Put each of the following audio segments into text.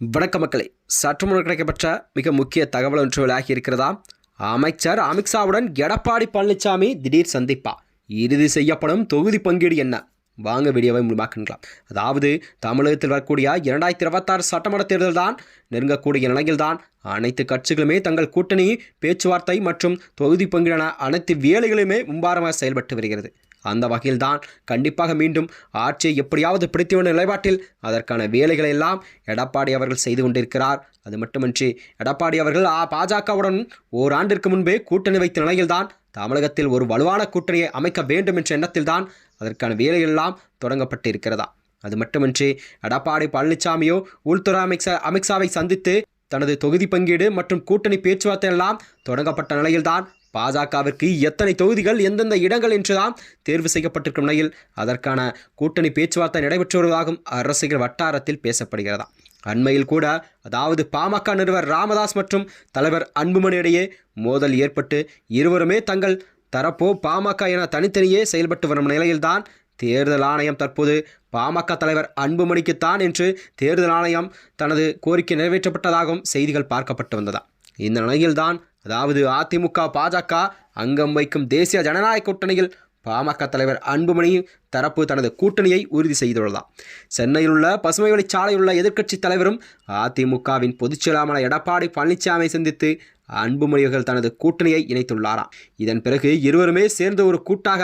வணக்க மக்களே சற்று முன் கிடைக்கப்பட்ட மிக முக்கிய தகவல் ஒன்று விலகி இருக்கிறதா? அமைச்சர் அமித்ஷாவுடன் எடப்பாடி பழனிசாமி திடீர் சந்திப்பா? இறுதி செய்யப்படும் தொகுதி பங்கீடு என்ன? வாங்க வீடியோவை முழுமாக்கின்றலாம் அதாவது தமிழகத்தில் வரக்கூடிய இரண்டாயிரத்தி இருபத்தாறு சட்டமன்ற தேர்தல் தான் நெருங்கக்கூடிய நிலையில்தான் அனைத்து கட்சிகளுமே தங்கள் கூட்டணி பேச்சுவார்த்தை மற்றும் தொகுதி பங்கீடான அனைத்து வேலைகளுமே மும்பாரமாக செயல்பட்டு வருகிறது. அந்த வகையில்தான் கண்டிப்பாக மீண்டும் ஆட்சியை எப்படியாவது பிடித்து நிலைப்பாட்டில் அதற்கான வேலைகளை எல்லாம் எடப்பாடி அவர்கள் செய்து கொண்டிருக்கிறார். அது மட்டுமின்றி எடப்பாடி அவர்கள் ஆ பாஜகவுடன் ஓராண்டிற்கு முன்பே கூட்டணி வைத்த நிலையில்தான் தமிழகத்தில் ஒரு வலுவான கூட்டணியை அமைக்க வேண்டும் என்ற எண்ணத்தில்தான் அதற்கான வேலையெல்லாம் தொடங்கப்பட்டு இருக்கிறதா அது மட்டுமின்றி எடப்பாடி பழனிசாமியோ உள்துறை அமைச்சர் அமித்ஷாவை சந்தித்து தனது தொகுதி பங்கீடு மற்றும் கூட்டணி பேச்சுவார்த்தை எல்லாம் தொடங்கப்பட்ட நிலையில்தான் பாஜகவிற்கு எத்தனை தொகுதிகள் எந்தெந்த இடங்கள் என்றுதான் தேர்வு செய்யப்பட்டிருக்கும் நிலையில் அதற்கான கூட்டணி பேச்சுவார்த்தை நடைபெற்று வருவதாகவும் அரசியல் வட்டாரத்தில் பேசப்படுகிறதா. அண்மையில் கூட அதாவது பாமக நிறுவர் ராமதாஸ் மற்றும் தலைவர் அன்புமணி இடையே மோதல் ஏற்பட்டு இருவருமே தங்கள் தரப்போ பாமக என தனித்தனியே செயல்பட்டு வரும் நிலையில்தான் தேர்தல் ஆணையம் தற்போது பாமக தலைவர் அன்புமணிக்குத்தான் என்று தேர்தல் ஆணையம் தனது கோரிக்கை நிறைவேற்றப்பட்டதாகவும் செய்திகள் பார்க்கப்பட்டு வந்ததா. இந்த நிலையில்தான் அதாவது அதிமுக பாஜக அங்கம் வைக்கும் தேசிய ஜனநாயக கூட்டணியில் பாமக தலைவர் அன்புமணி தரப்பு தனது கூட்டணியை உறுதி செய்துள்ளதாம். சென்னையில் உள்ள பசுமை வழிச்சாலையில் உள்ள எதிர்க்கட்சி தலைவரும் அதிமுகவின் பொதுச் செயலாளர் எடப்பாடி பழனிசாமி சந்தித்து அன்புமணிகள் தனது கூட்டணியை இணைத்துள்ளாராம். இதன் பிறகு இருவருமே சேர்ந்து ஒரு கூட்டாக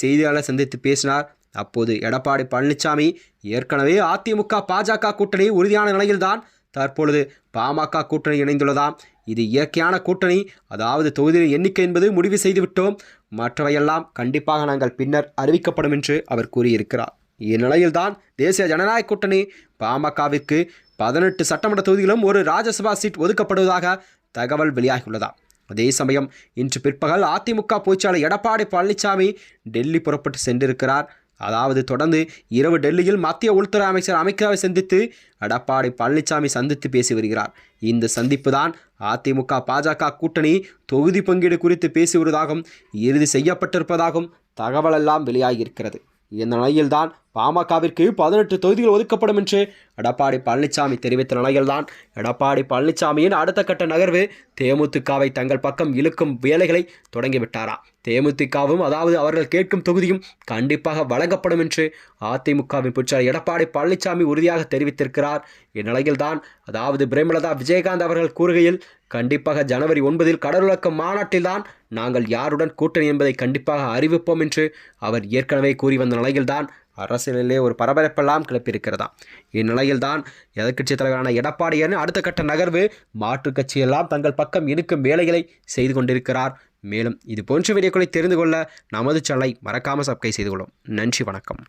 செய்தியாளர் சந்தித்து பேசினார். அப்போது எடப்பாடி பழனிசாமி ஏற்கனவே அதிமுக பாஜக கூட்டணி உறுதியான நிலையில்தான் தற்பொழுது பாமக கூட்டணி இணைந்துள்ளதாம். இது இயற்கையான கூட்டணி. அதாவது தொகுதியின் எண்ணிக்கை என்பது முடிவு செய்துவிட்டோம். மற்றவையெல்லாம் கண்டிப்பாக நாங்கள் பின்னர் அறிவிக்கப்படும் என்று அவர் கூறியிருக்கிறார். இந்நிலையில்தான் தேசிய ஜனநாயக கூட்டணி பாமகவிற்கு பதினெட்டு சட்டமன்ற தொகுதிகளும் ஒரு ராஜ்யசபா சீட் ஒதுக்கப்படுவதாக தகவல் வெளியாகியுள்ளதா. அதே சமயம் இன்று பிற்பகல் அதிமுக பொதுச்சாளர் எடப்பாடி பழனிசாமி டெல்லி புறப்பட்டு சென்றிருக்கிறார். அதாவது தொடர்ந்து இரவு டெல்லியில் மத்திய உள்துறை அமைச்சர் அமித்ஷாவை சந்தித்து எடப்பாடி பழனிசாமி சந்தித்து பேசி வருகிறார். இந்த சந்திப்பு தான் அதிமுக பாஜக கூட்டணி தொகுதி பங்கீடு குறித்து பேசி வருவதாகவும் இறுதி செய்யப்பட்டிருப்பதாகவும் தகவலெல்லாம் வெளியாகியிருக்கிறது இந்த நிலையில்தான் பாமகவிற்கு பதினெட்டு தொகுதிகள் ஒதுக்கப்படும் என்று எடப்பாடி பழனிசாமி தெரிவித்த நிலையில்தான். எடப்பாடி பழனிசாமியின் அடுத்த கட்ட நகர்வு தேமுதிகவை தங்கள் பக்கம் இழுக்கும் வேலைகளை தொடங்கிவிட்டாரா? தேமுதிகவும் அதாவது அவர்கள் கேட்கும் தொகுதியும் கண்டிப்பாக வழங்கப்படும் என்று அதிமுகவின் புற்றார் எடப்பாடி பழனிசாமி உறுதியாக தெரிவித்திருக்கிறார். இந்நிலையில்தான் அதாவது பிரேமலதா விஜயகாந்த் அவர்கள் கூறுகையில் கண்டிப்பாக ஜனவரி ஒன்பதில் கடலுலக்க மாநாட்டில்தான் நாங்கள் யாருடன் கூட்டணி என்பதை கண்டிப்பாக அறிவிப்போம் என்று அவர் ஏற்கனவே கூறி வந்த நிலையில்தான் அரசியலிலே ஒரு பரபரப்பெல்லாம் கிளப்பியிருக்கிறதா? இந்நிலையில்தான் எதிர்க்கட்சித் தலைவரான எடப்பாடியின் அடுத்த கட்ட நகர்வு மாற்றுக் கட்சியெல்லாம் தங்கள் பக்கம் இழுக்கும் வேலைகளை செய்து கொண்டிருக்கிறார். மேலும் இது போன்ற வீடியோக்களை தெரிந்து கொள்ள நமது சேனலை மறக்காமல் சப்ஸ்கிரைப் செய்து கொள்ளும். நன்றி வணக்கம்.